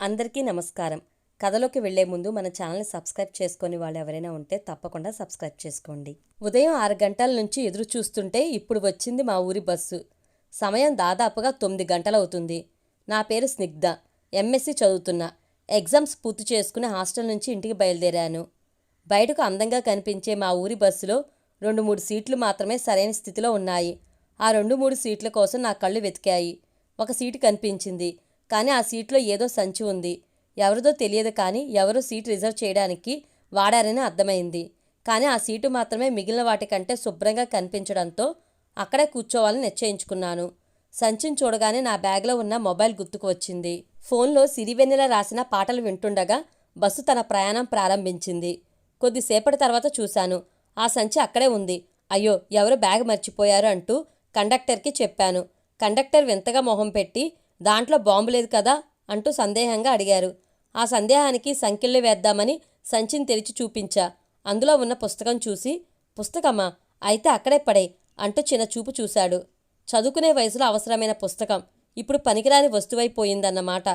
అందరికీ నమస్కారం. కథలోకి వెళ్ళే ముందు మన ఛానల్ని సబ్స్క్రైబ్ చేసుకొని వాళ్ళు ఎవరైనా ఉంటే తప్పకుండా సబ్స్క్రైబ్ చేసుకోండి. ఉదయం ఆరు గంటల నుంచి ఎదురు చూస్తుంటే ఇప్పుడు వచ్చింది మా ఊరి బస్సు. సమయం దాదాపుగా తొమ్మిది గంటలవుతుంది నా పేరు స్నిగ్ధ. ఎంఎస్సి చదువుతున్నా. ఎగ్జామ్స్ పూర్తి చేసుకుని హాస్టల్ నుంచి ఇంటికి బయలుదేరాను. బయటకు అందంగా కనిపించే మా ఊరి బస్సులో రెండు మూడు సీట్లు మాత్రమే సరైన స్థితిలో ఉన్నాయి. ఆ రెండు మూడు సీట్ల కోసం నా కళ్ళు వెతికాయి. ఒక సీటు కనిపించింది. కానీ ఆ సీట్లో ఏదో సంచి ఉంది. ఎవరిదో తెలియదు కానీ ఎవరో సీట్ రిజర్వ్ చేయడానికి వాడారని అర్థమైంది. కానీ ఆ సీటు మాత్రమే మిగిలిన వాటికంటే శుభ్రంగా కనిపించడంతో అక్కడే కూర్చోవాలని నిశ్చయించుకున్నాను. సంచిని చూడగానే నా బ్యాగ్లో ఉన్న మొబైల్ గుర్తుకు వచ్చింది. ఫోన్లో సిరివెన్నెల రాసిన పాటలు వింటుండగా బస్సు తన ప్రయాణం ప్రారంభించింది. కొద్దిసేపటి తర్వాత చూశాను. ఆ సంచి అక్కడే ఉంది. అయ్యో ఎవరు బ్యాగ్ మర్చిపోయారు అంటూ కండక్టర్కి చెప్పాను. కండక్టర్ వింతగా మొహం పెట్టి దాంట్లో బాంబు లేదు కదా అంటూ సందేహంగా అడిగారు. ఆ సందేహానికి సంఖ్యలు వేద్దామని సంచిని తెరిచి చూపించా. అందులో ఉన్న పుస్తకం చూసి పుస్తకమా? అయితే అక్కడే పడే అంటూ చిన్న చూపు చూశాడు. చదువుకునే వయసులో అవసరమైన పుస్తకం. ఇప్పుడు పనికిరాని వస్తువైపోయిందన్నమాట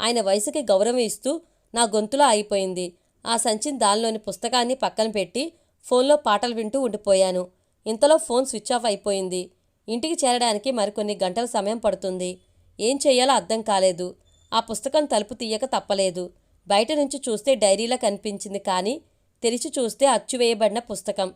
ఆయన వయసుకి గౌరవం ఇస్తూ నా గొంతులో ఆగిపోయింది. ఆ సంచిని దానిలోని పుస్తకాన్ని పక్కన పెట్టి ఫోన్లో పాటలు వింటూ ఉండిపోయాను. ఇంతలో ఫోన్ స్విచ్ ఆఫ్ అయిపోయింది. ఇంటికి చేరడానికి మరికొన్ని గంటల సమయం పడుతుంది. ఏం చెయ్యాలో అర్థం కాలేదు. ఆ పుస్తకం తలుపు తీయక తప్పలేదు. బయట నుంచి చూస్తే డైరీలా కనిపించింది కానీ తెరిచి చూస్తే అచ్చువేయబడిన పుస్తకం.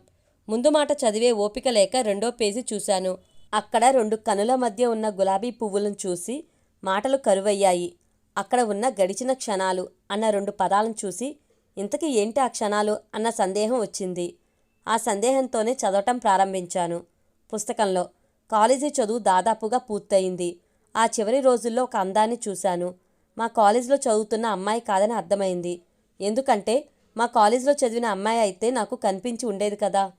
ముందు మాట చదివే ఓపిక లేక రెండో పేజీ చూశాను. అక్కడ రెండు కనుల మధ్య ఉన్న గులాబీ పువ్వులను చూసి మాటలు కరువయ్యాయి. అక్కడ ఉన్న గడిచిన క్షణాలు అన్న రెండు పదాలను చూసి ఇంతకీ ఏంటి ఆ క్షణాలు అన్న సందేహం వచ్చింది. ఆ సందేహంతోనే చదవటం ప్రారంభించాను. పుస్తకంలో కాలేజీ చదువు దాదాపుగా పూర్తయింది. ఆ చివరి రోజుల్లో ఒక అందాన్ని చూశాను. మా కాలేజీలో చదువుతున్న అమ్మాయి కాదని అర్థమైంది. ఎందుకంటే మా కాలేజీలో చదివిన అమ్మాయి అయితే నాకు కనిపించి ఉండేది కదా.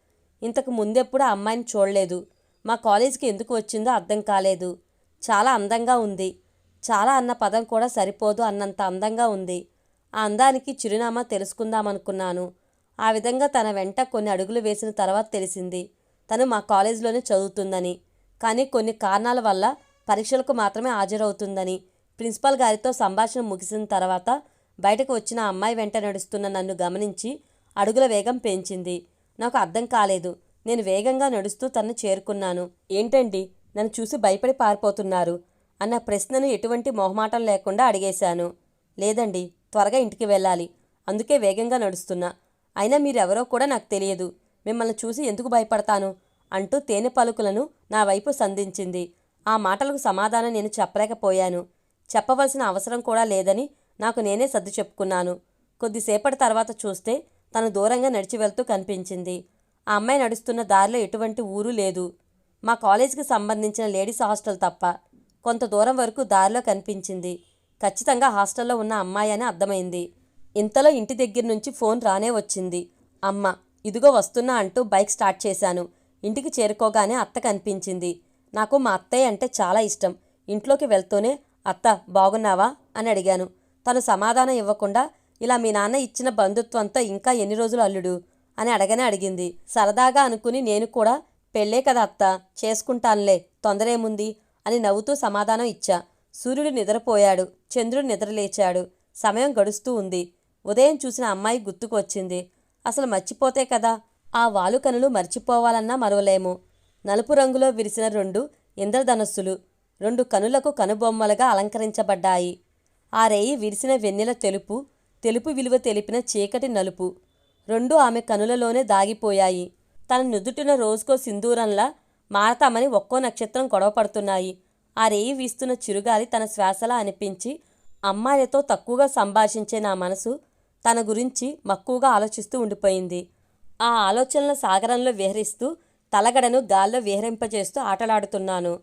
ఇంతకు ముందెప్పుడు ఆ అమ్మాయిని చూడలేదు. మా కాలేజీకి ఎందుకు వచ్చిందో అర్థం కాలేదు. చాలా అందంగా ఉంది. చాలా అన్న పదం కూడా సరిపోదు అన్నంత అందంగా ఉంది. ఆ అందానికి చిరునామా తెలుసుకుందామనుకున్నాను. ఆ విధంగా తన వెంట కొన్ని అడుగులు వేసిన తర్వాత తెలిసింది. తను మా కాలేజీలోనే చదువుతుందని. కానీ కొన్ని కారణాల వల్ల పరీక్షలకు మాత్రమే హాజరవుతుందని ప్రిన్సిపాల్ గారితో సంభాషణ ముగిసిన తర్వాత బయటకు వచ్చిన అమ్మాయి వెంట నడుస్తున్న నన్ను గమనించి అడుగుల వేగం పెంచింది. నాకు అర్థం కాలేదు. నేను వేగంగా నడుస్తూ తనను చేరుకున్నాను. ఏంటండి? నన్ను చూసి భయపడి పారిపోతున్నారు అన్న ప్రశ్నను ఎటువంటి మొహమాటం లేకుండా అడిగేశాను. లేదండి త్వరగా ఇంటికి వెళ్ళాలి. అందుకే వేగంగా నడుస్తున్నా. అయినా మీరెవరో కూడా నాకు తెలియదు. మిమ్మల్ని చూసి ఎందుకు భయపడతాను? అంటూ తేనె పలుకులను నా వైపు సంధించింది. ఆ మాటలకు సమాధానం నేను చెప్పలేకపోయాను. చెప్పవలసిన అవసరం కూడా లేదని నాకు నేనే సర్దు చెప్పుకున్నాను. కొద్దిసేపటి తర్వాత చూస్తే తను దూరంగా నడిచి వెళ్తూ కనిపించింది. ఆ అమ్మాయి నడుస్తున్న దారిలో ఎటువంటి ఊరు లేదు. మా కాలేజీకి సంబంధించిన లేడీస్ హాస్టల్ తప్ప కొంత దూరం వరకు దారిలో కనిపించింది. ఖచ్చితంగా హాస్టల్లో ఉన్న అమ్మాయి అని అర్థమైంది. ఇంతలో ఇంటి దగ్గర నుంచి ఫోన్ రానే వచ్చింది. అమ్మ ఇదిగో వస్తున్నా అంటూ బైక్ స్టార్ట్ చేశాను. ఇంటికి చేరుకోగానే అత్త కనిపించింది. నాకు మా అత్తయ్య అంటే చాలా ఇష్టం. ఇంట్లోకి వెళ్తూనే అత్త బాగున్నావా? అని అడిగాను. తను సమాధానం ఇవ్వకుండా ఇలా మీ నాన్న ఇచ్చిన బంధుత్వంతో ఇంకా ఎన్ని రోజులు అల్లుడు? అని అడగనే అడిగింది. సరదాగా అనుకుని నేను కూడా పెళ్ళే కదా అత్త చేసుకుంటానులే తొందరేముంది? అని నవ్వుతూ సమాధానం ఇచ్చా. సూర్యుడు నిద్రపోయాడు. చంద్రుడు నిద్రలేచాడు. సమయం గడుస్తూ ఉంది. ఉదయం చూసిన అమ్మాయి గుర్తుకు వచ్చింది అసలు మర్చిపోతే కదా ఆ వాలుకనులు మర్చిపోవాలన్నా మరవలేము. నలుపు రంగులో విరిసిన రెండు ఇంద్రధనస్సులు రెండు కనులకు కనుబొమ్మలుగా అలంకరించబడ్డాయి. ఆ రేయి విరిసిన వెన్నెల తెలుపు తెలుపు విలువ తెలిపిన చీకటి నలుపు. రెండు ఆమె కనులలోనే దాగిపోయాయి. తన నుదుటిన రోజుకో సింధూరంలా మారతామని ఒక్కో నక్షత్రం గొడవపడుతున్నాయి ఆ రేయి వీస్తున్న చిరుగాలి తన శ్వాసలా అనిపించి అమ్మాయిలతో తక్కువగా సంభాషించే నా మనసు తన గురించి మక్కువగా ఆలోచిస్తూ ఉండిపోయింది. ఆ ఆలోచనల సాగరంలో విహరిస్తూ తలగడను గాల్లో విహరింపజేస్తూ ఆటలాడుతున్నాను.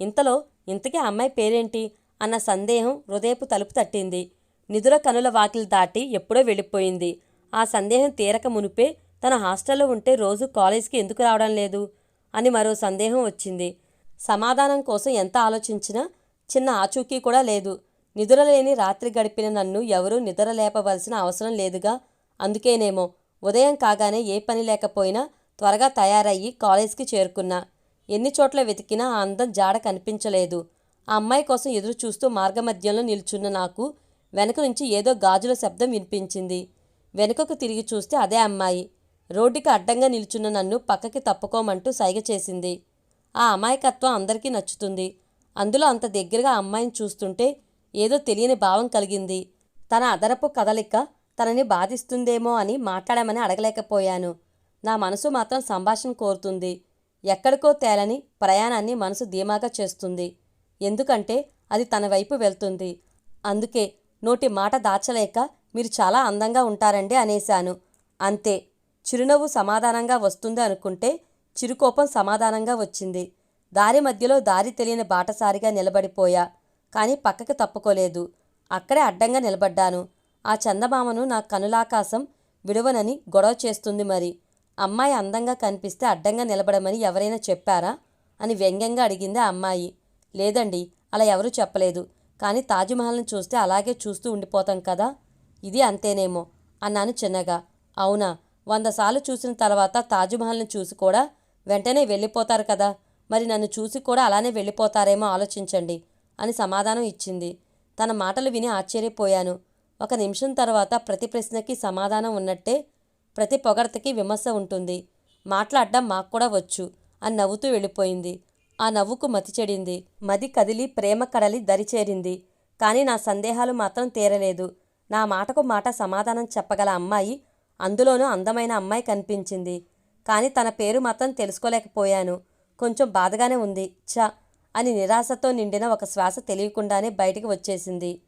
ఇంతలో ఇంతకీ అమ్మాయి పేరేంటి? అన్న సందేహం హృదయపు తలుపు తట్టింది. నిదుర కనుల వాకిలి దాటి ఎప్పుడో వెళ్ళిపోయింది. ఆ సందేహం తీరక మునిపే తన హాస్టల్లో ఉంటే రోజు కాలేజీకి ఎందుకు రావడం లేదు? అని మరో సందేహం వచ్చింది. సమాధానం కోసం ఎంత ఆలోచించినా చిన్న ఆచూకీ కూడా లేదు. నిద్రలేని రాత్రి గడిపిన నన్ను ఎవరూ నిద్ర లేపవలసిన అవసరం లేదుగా. అందుకేనేమో ఉదయం కాగానే ఏ పని లేకపోయినా త్వరగా తయారయ్యి కాలేజ్కి చేరుకున్నా. ఎన్ని చోట్ల వెతికినా ఆ అందం జాడ కనిపించలేదు. ఆ అమ్మాయి కోసం ఎదురు చూస్తూ మార్గమధ్యంలో నిల్చున్న నాకు వెనక నుంచి ఏదో గాజుల శబ్దం వినిపించింది. వెనుకకు తిరిగి చూస్తే అదే అమ్మాయి. రోడ్డుకి అడ్డంగా నిల్చున్న నన్ను పక్కకి తప్పుకోమంటూ సైగ చేసింది. ఆ అమాయకత్వం అందరికీ నచ్చుతుంది. అందులో అంత దగ్గరగా అమ్మాయిని చూస్తుంటే ఏదో తెలియని భావం కలిగింది. తన అదరపు కదలిక తనని బాధిస్తుందేమో అని మాట్లాడమని అడగలేకపోయాను. నా మనసు మాత్రం సంభాషణ కోరుతుంది. ఎక్కడికో తేలని ప్రయాణాన్ని మనసు ధీమాగా చేస్తుంది. ఎందుకంటే అది తన వైపు వెళ్తుంది. అందుకే నోటి మాట దాచలేక మీరు చాలా అందంగా ఉంటారండి అనేశాను. అంతే. చిరునవ్వు సమాధానంగా వస్తుంది అనుకుంటే చిరుకోపం సమాధానంగా వచ్చింది. దారి మధ్యలో దారి తెలియని బాటసారిగా నిలబడిపోయా. కానీ పక్కకి తప్పుకోలేదు. అక్కడే అడ్డంగా నిలబడ్డాను. ఆ చందమామను నా కనులాకాశం విడవనని గొడవ చేస్తుంది మరి. అమ్మాయి అందంగా కనిపిస్తే అడ్డంగా నిలబడమని ఎవరైనా చెప్పారా? అని వ్యంగ్యంగా అడిగింది ఆ అమ్మాయి. లేదండి అలా ఎవరూ చెప్పలేదు. కానీ తాజ్మహల్ని చూస్తే అలాగే చూస్తూ ఉండిపోతాం కదా? ఇది అంతేనేమో అన్నాను చిన్నగా. అవునా వంద సార్లు చూసిన తర్వాత తాజ్మహల్ని చూసి కూడా వెంటనే వెళ్ళిపోతారు కదా? మరి నన్ను చూసి కూడా అలానే వెళ్ళిపోతారేమో ఆలోచించండి అని సమాధానం ఇచ్చింది. తన మాటలు విని ఆశ్చర్యపోయాను. ఒక నిమిషం తర్వాత ప్రతి ప్రశ్నకి సమాధానం ఉన్నట్టే ప్రతి పొగడ్తకి విమర్శ ఉంటుంది. మాట్లాడడం మాకు కూడా వచ్చు. అని నవ్వుతూ వెళ్ళిపోయింది. ఆ నవ్వుకు మతి చెడింది. మది కదిలి ప్రేమ కడలి దరిచేరింది కానీ నా సందేహాలు మాత్రం తీరలేదు. నా మాటకు మాట సమాధానం చెప్పగల అమ్మాయి అందులోనూ అందమైన అమ్మాయి కనిపించింది. కానీ తన పేరు మాత్రం తెలుసుకోలేకపోయాను. కొంచెం బాధగానే ఉంది. ఛ! అని నిరాశతో నిండిన ఒక శ్వాస తెలియకుండానే బయటికి వచ్చేసింది.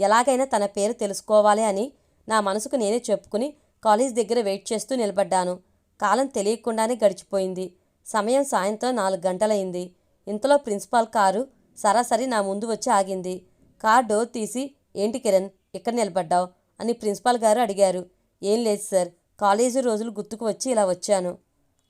ఎలాగైనా తన పేరు తెలుసుకోవాలి అని నా మనసుకు నేనే చెప్పుకుని కాలేజ్ దగ్గర వెయిట్ చేస్తూ నిలబడ్డాను. కాలం తెలియకుండానే గడిచిపోయింది. సమయం సాయంత్రం నాలుగు గంటలైంది. ఇంతలో ప్రిన్సిపాల్ కారు సరాసరి నా ముందు వచ్చి ఆగింది. కార్ డోర్ తీసి ఏంటి కిరణ్ ఇక్కడ నిలబడ్డావు? అని ప్రిన్సిపాల్ గారు అడిగారు. ఏం లేదు సార్ కాలేజీ రోజులు గుర్తుకు వచ్చి ఇలా వచ్చాను.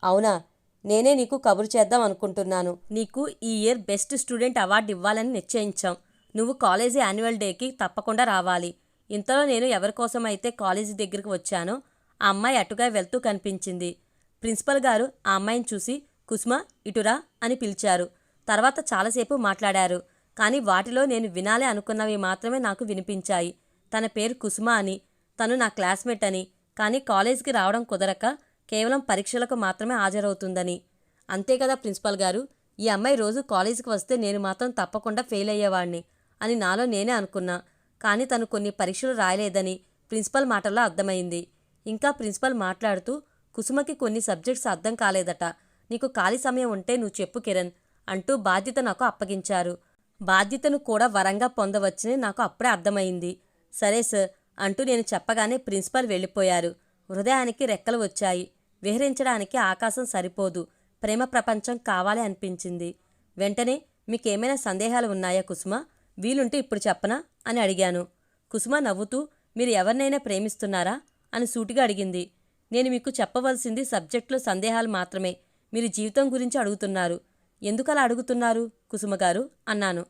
అవునా? నేనే నీకు కబురు చేద్దాం అనుకుంటున్నాను. నీకు ఈ ఇయర్ బెస్ట్ స్టూడెంట్ అవార్డు ఇవ్వాలని నిశ్చయించాం. నువ్వు కాలేజీ యాన్యువల్ డేకి తప్పకుండా రావాలి. ఇంతలో నేను ఎవరికోసమైతే అయితే కాలేజీ దగ్గరికి వచ్చానో ఆ అమ్మాయి అటుగా వెళ్తూ కనిపించింది. ప్రిన్సిపల్ గారు ఆ అమ్మాయిని చూసి కుసుమ ఇటురా అని పిలిచారు. తర్వాత చాలాసేపు మాట్లాడారు. కానీ వాటిలో నేను వినాలి అనుకున్నవి మాత్రమే నాకు వినిపించాయి. తన పేరు కుసుమ అని తను నా క్లాస్మేట్ అని కానీ కాలేజీకి రావడం కుదరక కేవలం పరీక్షలకు మాత్రమే హాజరవుతుందని. అంతే కదా ప్రిన్సిపల్ గారు ఈ అమ్మాయి రోజు కాలేజీకి వస్తే నేను మాత్రం తప్పకుండా ఫెయిల్ అయ్యేవాడిని అని నాలో నేనే అనుకున్నా. కానీ తను కొన్ని పరీక్షలు రాయలేదని ప్రిన్సిపల్ మాటల్లో అర్థమైంది. ఇంకా ప్రిన్సిపల్ మాట్లాడుతూ కుసుమకి కొన్ని సబ్జెక్ట్స్ అర్థం కాలేదట. నీకు ఖాళీ సమయం ఉంటే నువ్వు చెప్పు కిరణ్ అంటూ బాధ్యత నాకు అప్పగించారు. బాధ్యతను కూడా వరంగా పొందవచ్చని నాకు అప్పుడే అర్థమైంది. సరే సార్ అంటూ నేను చెప్పగానే ప్రిన్సిపల్ వెళ్ళిపోయారు. హృదయానికి రెక్కలు వచ్చాయి. విహరించడానికి ఆకాశం సరిపోదు. ప్రేమ ప్రపంచం కావాలి అనిపించింది. వెంటనే మీకేమైనా సందేహాలు ఉన్నాయా కుసుమ? వీలుంటే ఇప్పుడు చెప్పనా? అని అడిగాను. కుసుమ నవ్వుతూ మీరు ఎవరినైనా ప్రేమిస్తున్నారా? అని సూటిగా అడిగింది. నేను మీకు చెప్పవలసింది సబ్జెక్టులో సందేహాలు మాత్రమే. మీరు జీవితం గురించి అడుగుతున్నారు. ఎందుకలా అడుగుతున్నారు? కుసుమ గారు అన్నాను.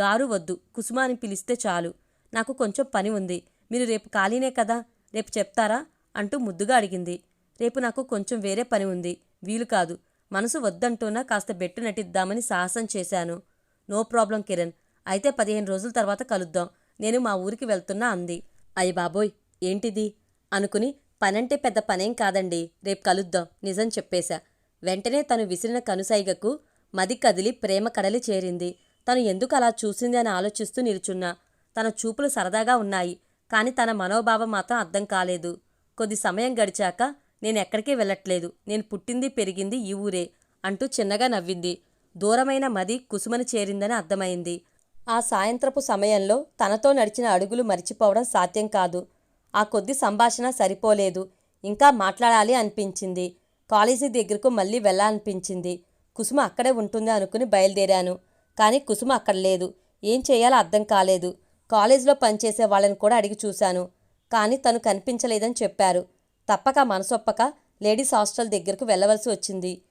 గారు వద్దు. కుసుమ అని పిలిస్తే చాలు. నాకు కొంచెం పని ఉంది. మీరు రేపు ఖాళీనే కదా? రేపు చెప్తారా? అంటూ ముద్దుగా అడిగింది. రేపు నాకు కొంచెం వేరే పని ఉంది. వీలు కాదు. మనసు వద్దంటూనా కాస్త బెట్టు నటిద్దామని సాహసం చేశాను. No problem Kiran. అయితే పదిహేను రోజుల తర్వాత కలుద్దాం. నేను మా ఊరికి వెళ్తున్నా అంది. అయ్య బాబోయ్ ఏంటిది? అనుకుని పనంటే పెద్ద పనేం కాదండి రేపు కలుద్దాం నిజం చెప్పేశా. వెంటనే తను విసిరిన కనుసైగకు మది కదిలి ప్రేమ కడలి చేరింది. తను ఎందుకు అలా చూసింది అని ఆలోచిస్తూ నిల్చున్నా. తన చూపులు సరదాగా ఉన్నాయి కానీ తన మనోభావం మాత్రం అర్థం కాలేదు. కొద్ది సమయం గడిచాక నేను ఎక్కడికి వెళ్ళట్లేదు నేను పుట్టింది పెరిగింది ఈ ఊరే అంటూ చిన్నగా నవ్వింది. దూరమైన మది కుసుమని చేరిందని అర్థమైంది. ఆ సాయంత్రపు సమయంలో తనతో నడిచిన అడుగులు మరిచిపోవడం సాధ్యం కాదు. ఆ కొద్ది సంభాషణ సరిపోలేదు. ఇంకా మాట్లాడాలి అనిపించింది. కాలేజీ దగ్గరకు మళ్ళీ వెళ్ళాలనిపించింది. కుసుమ అక్కడే ఉంటుంది అనుకుని బయలుదేరాను. కానీ కుసుమ అక్కడ లేదు. ఏం చేయాలో అర్థం కాలేదు. కాలేజీలో పనిచేసే వాళ్ళని కూడా అడిగి చూశాను. కానీ తను కనిపించలేదని చెప్పారు. తప్పక మనసొప్పక లేడీస్ హాస్టల్ దగ్గరకు వెళ్ళవలసి వచ్చింది.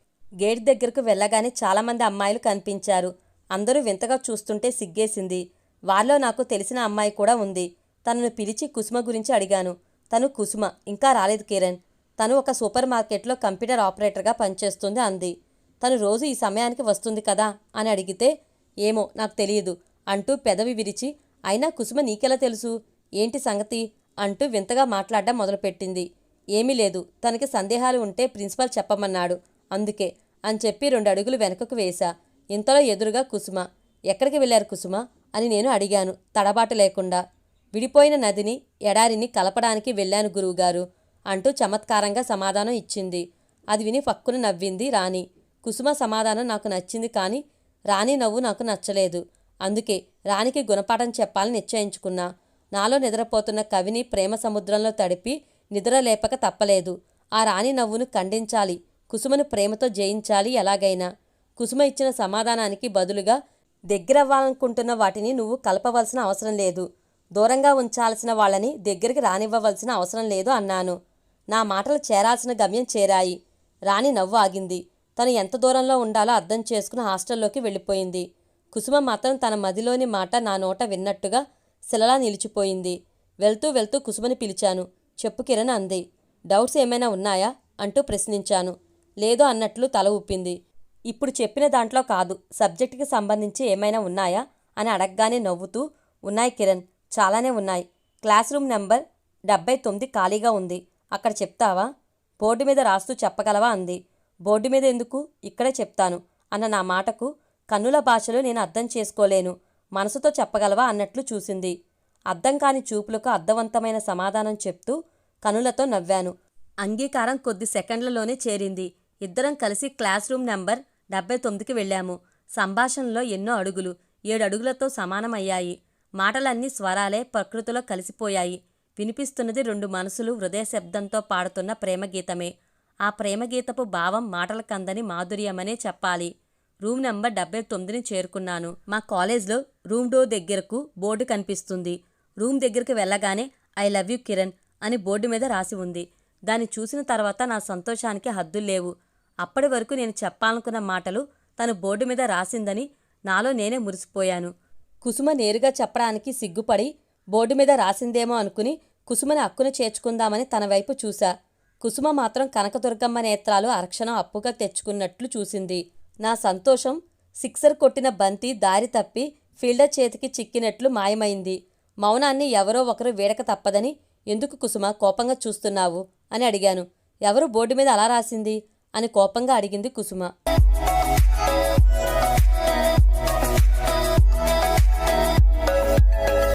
గేట్ దగ్గరకు వెళ్ళగానే చాలామంది అమ్మాయిలు కనిపించారు. అందరూ వింతగా చూస్తుంటే సిగ్గేసింది. వారిలో నాకు తెలిసిన అమ్మాయి కూడా ఉంది. తనను పిలిచి కుసుమ గురించి అడిగాను. తను కుసుమ ఇంకా రాలేదు కిరణ్. తను ఒక సూపర్ మార్కెట్లో కంప్యూటర్ ఆపరేటర్గా పనిచేస్తుంది అంది. తను రోజు ఈ సమయానికి వస్తుంది కదా? అని అడిగితే ఏమో నాకు తెలియదు అంటూ పెదవి విరిచి అయినా కుసుమ నీకెలా తెలుసు? ఏంటి సంగతి? అంటూ వింతగా మాట్లాడడం మొదలుపెట్టింది. ఏమీ లేదు తనకి సందేహాలు ఉంటే ప్రిన్సిపాల్ చెప్పమన్నాడు. అందుకే అని చెప్పి రెండు అడుగులు వెనకకు వేశా. ఇంతలో ఎదురుగా కుసుమ. ఎక్కడికి వెళ్ళారు కుసుమ? అని నేను అడిగాను. తడబాటు లేకుండా. విడిపోయిన నదిని ఎడారిని కలపడానికి వెళ్ళాను గురువుగారు అంటూ చమత్కారంగా సమాధానం ఇచ్చింది. అది విని పక్కున నవ్వింది రాణి. కుసుమ సమాధానం నాకు నచ్చింది కానీ రాణి నవ్వు నాకు నచ్చలేదు. అందుకే రాణికి గుణపాఠం చెప్పాలని నిశ్చయించుకున్నా. నాలో నిద్రపోతున్న కవిని ప్రేమ సముద్రంలో తడిపి నిద్ర లేపక తప్పలేదు. ఆ రాణి నవ్వును ఖండించాలి. కుసుమను ప్రేమతో జయించాలి ఎలాగైనా. కుసుమ ఇచ్చిన సమాధానానికి బదులుగా దగ్గరవ్వాలనుకుంటున్న వాటిని నువ్వు కలపవలసిన అవసరం లేదు. దూరంగా ఉంచాల్సిన వాళ్ళని దగ్గరికి రానివ్వవలసిన అవసరం లేదు అన్నాను. నా మాటలు చేరాల్సిన గమ్యం చేరాయి. రాణి నవ్వు ఆగింది. తను ఎంత దూరంలో ఉండాలో అర్థం చేసుకుని హాస్టల్లోకి వెళ్ళిపోయింది. కుసుమ మాత్రం తన మదిలోని మాట నా నోట విన్నట్టుగా శిలలా నిలిచిపోయింది. వెళ్తూ వెళ్తూ కుసుమని పిలిచాను. చెప్పు కిరణ్ అంది. డౌట్స్ ఏమైనా ఉన్నాయా? అంటూ ప్రశ్నించాను. లేదో అన్నట్లు తల ఊపింది. ఇప్పుడు చెప్పిన దాంట్లో కాదు. సబ్జెక్టుకి సంబంధించి ఏమైనా ఉన్నాయా? అని అడగగానే నవ్వుతూ ఉన్నాయి కిరణ్ చాలానే ఉన్నాయి. క్లాస్ రూమ్ నెంబర్ డెబ్బై తొమ్మిది ఖాళీగా ఉంది. అక్కడ చెప్తావా? బోర్డు మీద రాస్తూ చెప్పగలవా? అంది. బోర్డు మీద ఎందుకు? ఇక్కడే చెప్తాను. అన్న నా మాటకు కన్నుల భాషలో నేను అర్థం చేసుకోలేను. మనసుతో చెప్పగలవా? అన్నట్లు చూసింది. అర్థం కాని చూపులకు అర్థవంతమైన సమాధానం చెప్తూ కనులతో నవ్వాను. అంగీకారం కొద్ది సెకండ్లలోనే చేరింది. ఇద్దరం కలిసి క్లాస్ రూమ్ నెంబర్ డెబ్బై తొమ్మిదికి వెళ్ళాము. సంభాషణలో ఎన్నో అడుగులు ఏడు అడుగులతో సమానమయ్యాయి. మాటలన్నీ స్వరాలే ప్రకృతిలో కలిసిపోయాయి. వినిపిస్తున్నది రెండు మనసులు హృదయ శబ్దంతో పాడుతున్న ప్రేమగీతమే. ఆ ప్రేమగీతపు భావం మాటలకందని మాధుర్యమనే చెప్పాలి. రూమ్ నెంబర్ డెబ్బై తొమ్మిదిని చేరుకున్నాను. మా కాలేజ్లో రూమ్ డోర్ దగ్గరకు బోర్డు కనిపిస్తుంది. రూమ్ దగ్గరికి వెళ్ళగానే ఐ లవ్ యూ కిరణ్ అని బోర్డు మీద రాసి ఉంది. దాన్ని చూసిన తర్వాత నా సంతోషానికి హద్దులు లేవు. అప్పటి వరకు నేను చెప్పాలనుకున్న మాటలు తను బోర్డు మీద రాసిందని నాలో నేనే మురిసిపోయాను. కుసుమ నేరుగా చెప్పడానికి సిగ్గుపడి బోర్డు మీద రాసిందేమో అనుకుని కుసుమని అక్కున చేర్చుకుందామని తన వైపు చూశా. కుసుమ మాత్రం కనకదుర్గమ్మ నేత్రాలు అరక్షణం అప్పుగా తెచ్చుకున్నట్లు చూసింది. నా సంతోషం సిక్సర్ కొట్టిన బంతి దారి తప్పి ఫీల్డర్ చేతికి చిక్కినట్లు మాయమైంది. మౌనాన్ని ఎవరో ఒకరు వీడక తప్పదని ఎందుకు కుసుమ కోపంగా చూస్తున్నావు? అని అడిగాను. ఎవరు బోర్డు మీద అలా రాసింది? అని కోపంగా అడిగింది కుసుమ.